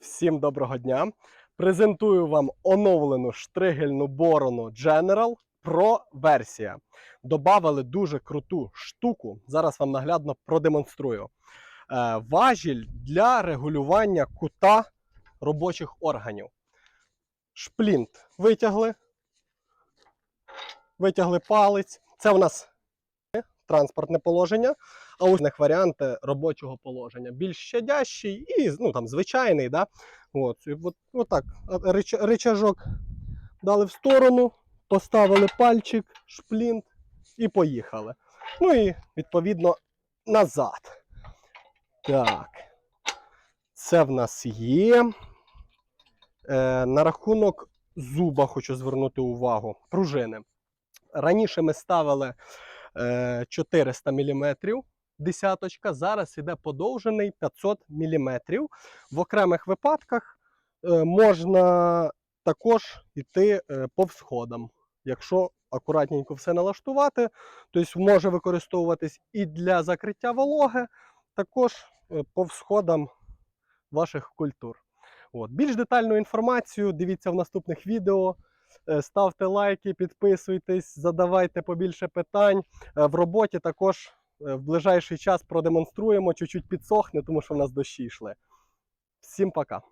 Всім доброго дня. Презентую вам оновлену штригельну борону General Pro версія. Добавили дуже круту штуку. Зараз вам наглядно продемонструю. Е, важіль для регулювання кута робочих органів. Шплінт витягли. Витягли палець. Це у нас транспортне положення, а у них варіанти робочого положення. Більш щадящий і ну, там, звичайний. Да? От, і от, от так, рич, ричажок дали в сторону, поставили пальчик, шплінт і поїхали. Ну і відповідно назад. Так. Це в нас є. Е, на рахунок зуба хочу звернути увагу. Пружини. Раніше ми ставили 400 мм десяточка, зараз іде подовжений 500 мм. В окремих випадках е, можна також йти е, по всходам. Якщо акуратненько все налаштувати, тобто може використовуватись і для закриття вологи, також е, по всходам ваших культур. От. Більш детальну інформацію дивіться в наступних відео. Е, Ставте лайки, підписуйтесь, задавайте побільше питань. Е, В роботі також е, в ближайший час продемонструємо, чуть-чуть підсохне, тому що в нас дощі йшли. Всім пока!